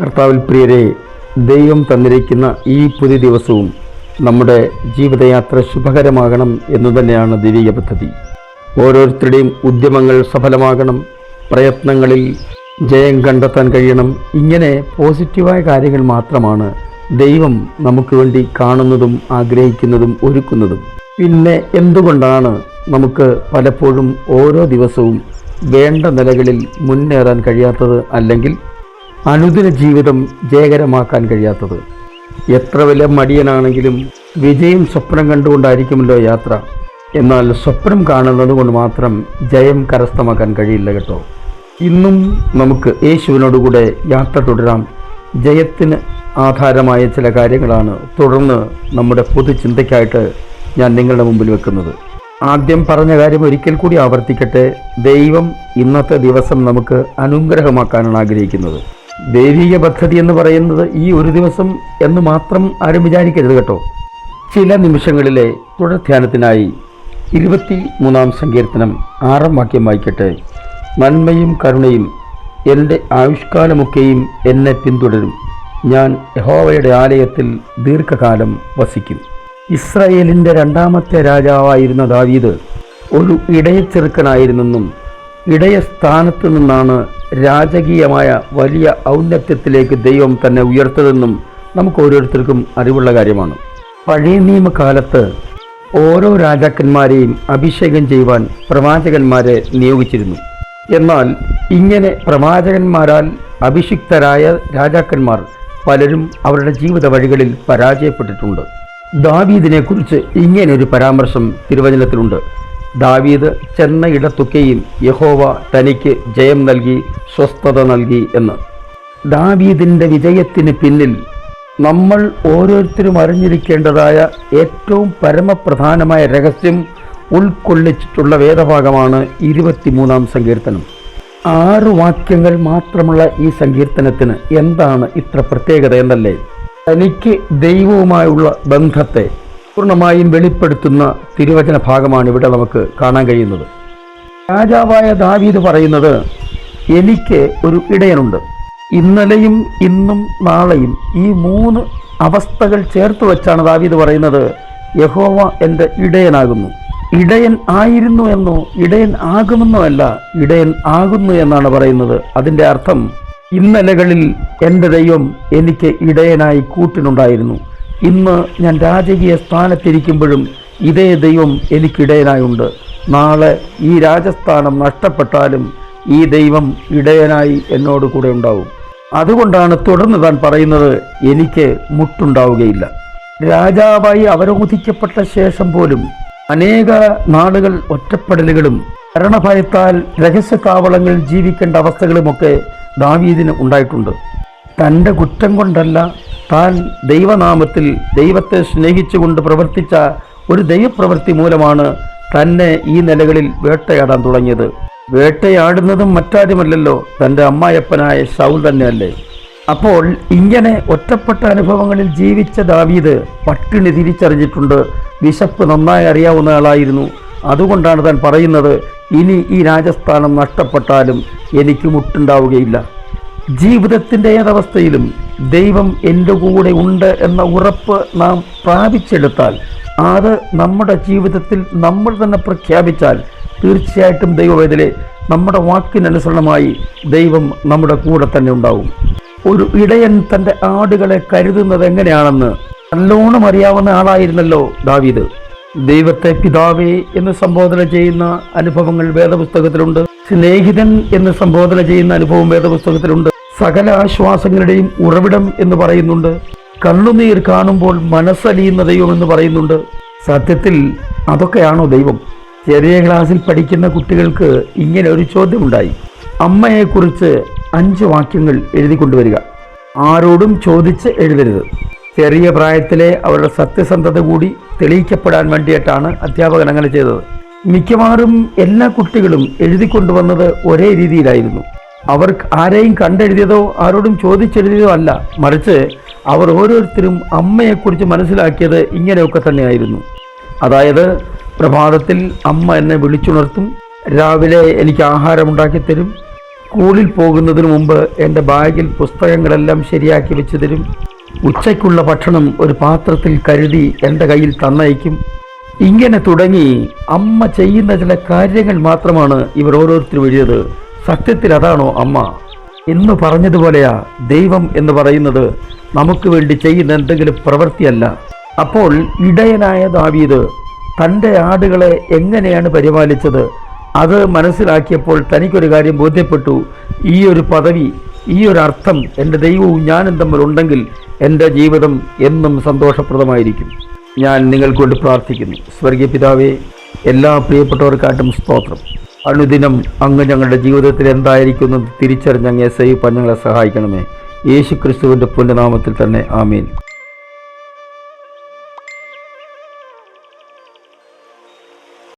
കർത്താവിൽ പ്രിയരെ ദൈവം തന്നിരിക്കുന്ന ഈ പുതിയ ദിവസവും നമ്മുടെ ജീവിതയാത്ര ശുഭകരമാകണം എന്നു തന്നെയാണ് ദൈവിക പദ്ധതി. ഓരോരുത്തരുടെയും ഉദ്യമങ്ങൾ സഫലമാകണം പ്രയത്നങ്ങളിൽ ജയം കണ്ടെത്താൻ കഴിയണം ഇങ്ങനെ പോസിറ്റീവായ കാര്യങ്ങൾ മാത്രമാണ് ദൈവം നമുക്ക് വേണ്ടി കാണുന്നതും ആഗ്രഹിക്കുന്നതും ഒരുക്കുന്നതും. പിന്നെ എന്തുകൊണ്ടാണ് നമുക്ക് പലപ്പോഴും ഓരോ ദിവസവും വേണ്ട നിലകളിൽ മുന്നേറാൻ കഴിയാത്തത് അല്ലെങ്കിൽ അനുദിന ജീവിതം ജയകരമാക്കാൻ കഴിയാത്തത്. എത്ര വലിയ മടിയനാണെങ്കിലും വിജയം സ്വപ്നം കണ്ടുകൊണ്ടായിരിക്കുമല്ലോ യാത്ര. എന്നാൽ സ്വപ്നം കാണുന്നത് കൊണ്ട് മാത്രം ജയം കരസ്ഥമാക്കാൻ കഴിയില്ല കേട്ടോ. ഇന്നും നമുക്ക് യേശുവിനോടുകൂടെ യാത്ര തുടരാം. ജയത്തിന് ആധാരമായ ചില കാര്യങ്ങളാണ് തുടർന്ന് നമ്മുടെ പൊതുചിന്തയ്ക്കായിട്ട് ഞാൻ നിങ്ങളുടെ മുമ്പിൽ വെക്കുന്നത്. ആദ്യം പറഞ്ഞ കാര്യം ഒരിക്കൽ കൂടി ആവർത്തിക്കട്ടെ. ദൈവം ഇന്നത്തെ ദിവസം നമുക്ക് അനുഗ്രഹമാക്കാനാണ് ആഗ്രഹിക്കുന്നത്. ദൈവിക പദ്ധതി എന്ന് പറയുന്നത് ഈ ഒരു ദിവസം എന്ന് മാത്രം ആരും വിചാരിക്കരുത് കേട്ടോ. ചില നിമിഷങ്ങളിലെ തുടർ ധ്യാനത്തിനായി ഇരുപത്തി മൂന്നാം സങ്കീർത്തനം ആറാം വാക്യം വായിക്കട്ടെ നന്മയും കരുണയും എന്റെ ആയുഷ്കാലമൊക്കെയും എന്നെ പിന്തുടരും. ഞാൻ യഹോവയുടെ ആലയത്തിൽ ദീർഘകാലം വസിക്കും. ഇസ്രായേലിന്റെ രണ്ടാമത്തെ രാജാവായിരുന്ന ദാവീദ് ഒരു ഇടയച്ചെറുക്കനായിരുന്നെന്നും ഇടയസ്ഥാനത്ത് നിന്നാണ് രാജകീയമായ വലിയ ഔന്നത്യത്തിലേക്ക് ദൈവം തന്നെ ഉയർത്തതെന്നും നമുക്ക് ഓരോരുത്തർക്കും അറിവുള്ള കാര്യമാണ്. പഴയ നിയമകാലത്ത് ഓരോ രാജാക്കന്മാരെയും അഭിഷേകം ചെയ്യുവാൻ പ്രവാചകന്മാരെ നിയോഗിച്ചിരുന്നു. എന്നാൽ ഇങ്ങനെ പ്രവാചകന്മാരാൽ അഭിഷിക്തരായ രാജാക്കന്മാർ പലരും അവരുടെ ജീവിത വഴികളിൽ പരാജയപ്പെട്ടിട്ടുണ്ട്. ദാവീദിനെക്കുറിച്ച് ഇങ്ങനെ ഒരു പരാമർശം തിരുവചനത്തിലുണ്ട്. ദാവീദ് ചെന്ന തുക്കയിൽ യഹോവ തനിക്ക് ജയം നൽകി സ്വസ്ഥത നൽകി എന്ന്. ദാവീദിന്റെ വിജയത്തിന് പിന്നിൽ നമ്മൾ ഓരോരുത്തരും അറിഞ്ഞിരിക്കേണ്ടതായ ഏറ്റവും പരമപ്രധാനമായ രഹസ്യം ഉൾക്കൊള്ളിച്ചിട്ടുള്ള വേദഭാഗമാണ് ഇരുപത്തിമൂന്നാം സങ്കീർത്തനം. ആറ് വാക്യങ്ങൾ മാത്രമുള്ള ഈ സങ്കീർത്തനത്തിന് എന്താണ് ഇത്ര പ്രത്യേകത എന്നല്ലേ? തനിക്ക് ദൈവവുമായുള്ള ബന്ധത്തെ പൂർണമായും വെളിപ്പെടുത്തുന്ന തിരുവചന ഭാഗമാണ് ഇവിടെ നമുക്ക് കാണാൻ കഴിയുന്നത്. രാജാവായ ദാവീദ് പറയുന്നത് എനിക്ക് ഒരു ഇടയനുണ്ട്. ഇന്നലെയും ഇന്നും നാളെയും ഈ മൂന്ന് അവസ്ഥകൾ ചേർത്ത് വെച്ചാണ് ദാവീദ് പറയുന്നത് യഹോവ എന്റെ ഇടയനാകുന്നു. ഇടയൻ ആയിരുന്നു എന്നോ ഇടയൻ ആകുമെന്നോ അല്ല ഇടയൻ ആകുന്നു എന്നാണ് പറയുന്നത്. അതിന്റെ അർത്ഥം ഇന്നലകളിൽ എന്റെ ദൈവം എനിക്ക് ഇടയനായി കൂട്ടിനുണ്ടായിരുന്നു. ഇന്ന് ഞാൻ രാജകീയ സ്ഥാനത്തിരിക്കുമ്പോഴും ഇതേ ദൈവം എനിക്കിടയനായുണ്ട്. നാളെ ഈ രാജസ്ഥാനം നഷ്ടപ്പെട്ടാലും ഈ ദൈവം ഇടയനായി എന്നോട് കൂടെ ഉണ്ടാവും. അതുകൊണ്ടാണ് തുടർന്ന് താൻ പറയുന്നത് എനിക്ക് മുട്ടുണ്ടാവുകയില്ല. രാജാവായി അവരോധിക്കപ്പെട്ട ശേഷം പോലും അനേക നാളുകൾ ഒറ്റപ്പെടലുകളും ഭരണഭയത്താൽ രഹസ്യ താവളങ്ങളിൽ ജീവിക്കേണ്ട അവസ്ഥകളുമൊക്കെ ദാവീദിന് ഉണ്ടായിട്ടുണ്ട്. തന്റെ കുറ്റം കൊണ്ടല്ല താൻ ദൈവനാമത്തിൽ ദൈവത്തെ സ്നേഹിച്ചുകൊണ്ട് പ്രവർത്തിച്ച ഒരു ദൈവപ്രവൃത്തി മൂലമാണ് തന്നെ ഈ നിലകളിൽ വേട്ടയാടാൻ തുടങ്ങിയത്. വേട്ടയാടുന്നതും മറ്റാരുമല്ലല്ലോ തന്റെ അമ്മായപ്പനായ ശൗൽ തന്നെയല്ലേ. അപ്പോൾ ഇങ്ങനെ ഒറ്റപ്പെട്ട അനുഭവങ്ങളിൽ ജീവിച്ച ദാവീദ് പട്ടിണി തിരിച്ചറിഞ്ഞിട്ടുണ്ട്. വിശപ്പ് നന്നായി അറിയാവുന്ന ആളായിരുന്നു. അതുകൊണ്ടാണ് താൻ പറയുന്നത് ഇനി ഈ രാജസ്ഥാനം നഷ്ടപ്പെട്ടാലും എനിക്ക് മുട്ടുണ്ടാവുകയില്ല. ജീവിതത്തിന്റെ ഏതവസ്ഥയിലും ദൈവം എന്റെ കൂടെ ഉണ്ട് എന്ന ഉറപ്പ് നാം പ്രാപിച്ചെടുത്താൽ അത് നമ്മുടെ ജീവിതത്തിൽ നമ്മൾ തന്നെ പ്രഖ്യാപിച്ചാൽ തീർച്ചയായിട്ടും ദൈവവേദലെ നമ്മുടെ വാക്കിനനുസരണമായി ദൈവം നമ്മുടെ കൂടെ തന്നെ ഉണ്ടാവും. ഒരു ഇടയൻ തന്റെ ആടുകളെ കരുതുന്നത് എങ്ങനെയാണെന്ന് നല്ലോണം അറിയാവുന്ന ആളായിരുന്നല്ലോ ദാവീദ്. ദൈവത്തെ പിതാവേ എന്ന് സംബോധന ചെയ്യുന്ന അനുഭവങ്ങൾ വേദപുസ്തകത്തിലുണ്ട്. സ്നേഹിതൻ എന്ന് സംബോധന ചെയ്യുന്ന അനുഭവം വേദപുസ്തകത്തിലുണ്ട്. സകല ആശ്വാസങ്ങളുടെയും ഉറവിടം എന്ന് പറയുന്നുണ്ട്. കണ്ണുനീർ കാണുമ്പോൾ മനസ്സലിയുന്ന ദൈവം എന്ന് പറയുന്നുണ്ട്. സത്യത്തിൽ അതൊക്കെയാണോ ദൈവം? ചെറിയ ക്ലാസ്സിൽ പഠിക്കുന്ന കുട്ടികൾക്ക് ഇങ്ങനെ ഒരു ചോദ്യമുണ്ടായി. അമ്മയെക്കുറിച്ച് അഞ്ച് വാക്യങ്ങൾ എഴുതി കൊണ്ടുവരിക. ആരോടും ചോദിച്ച് എഴുതരുത്. ചെറിയ പ്രായത്തിലെ അവരുടെ സത്യസന്ധത കൂടി തെളിയിക്കപ്പെടാൻ വേണ്ടിയിട്ടാണ് അധ്യാപകൻ അങ്ങനെ ചെയ്തത്. മിക്കവാറും എല്ലാ കുട്ടികളും എഴുതി കൊണ്ടുവന്നത് ഒരേ രീതിയിലായിരുന്നു. അവർ ആരെയും കണ്ടെഴുതിയതോ ആരോടും ചോദിച്ചെഴുതിയതോ അല്ല. മറിച്ച് അവർ ഓരോരുത്തരും അമ്മയെക്കുറിച്ച് മനസ്സിലാക്കിയത് ഇങ്ങനെയൊക്കെ തന്നെയായിരുന്നു. അതായത് പ്രഭാതത്തിൽ അമ്മ എന്നെ വിളിച്ചുണർത്തും രാവിലെ എനിക്ക് ആഹാരം ഉണ്ടാക്കി തരും സ്കൂളിൽ പോകുന്നതിന് മുമ്പ് എന്റെ ബാഗിൽ പുസ്തകങ്ങളെല്ലാം ശരിയാക്കി വെച്ച് തരും ഉച്ചയ്ക്കുള്ള ഭക്ഷണം ഒരു പാത്രത്തിൽ കരുതി എന്റെ കയ്യിൽ തന്നയക്കും. ഇങ്ങനെ തുടങ്ങി അമ്മ ചെയ്യുന്ന ചില കാര്യങ്ങൾ മാത്രമാണ് ഇവർ ഓരോരുത്തരും എഴുതിയത്. സത്യത്തിൽ അതാണോ അമ്മ? എന്ന് പറഞ്ഞതുപോലെയാ ദൈവം എന്ന് പറയുന്നത് നമുക്ക് വേണ്ടി ചെയ്യുന്ന എന്തെങ്കിലും പ്രവൃത്തിയല്ല. അപ്പോൾ ഇടയനായ ദാവീദ് തന്റെ ആടുകളെ എങ്ങനെയാണ് പരിപാലിച്ചത്? അത് മനസ്സിലാക്കിയപ്പോൾ തനിക്കൊരു കാര്യം ബോധ്യപ്പെട്ടു. ഈ ഒരു പദവി ഈ ഒരു അർത്ഥം എന്റെ ദൈവവും ഞാനും തമ്മിൽ ഉണ്ടെങ്കിൽ എന്റെ ജീവിതം എന്നും സന്തോഷപ്രദമായിരിക്കും. ഞാൻ നിങ്ങൾക്ക് വേണ്ടി പ്രാർത്ഥിക്കുന്നു. സ്വർഗീയ പിതാവേ എല്ലാ പ്രിയപ്പെട്ടവർക്കായിട്ടും സ്തോത്രം. അനുദിനം അങ്ങ് ഞങ്ങളുടെ ജീവിതത്തിൽ എന്തായിരിക്കുന്നു തിരിച്ചറിഞ്ഞ് അങ്ങേ സേവിപ്പാൻ ഞങ്ങളെ സഹായിക്കണമേ. യേശു ക്രിസ്തുവിന്റെ പുണ്യനാമത്തിൽ തന്നെ ആമീൻ.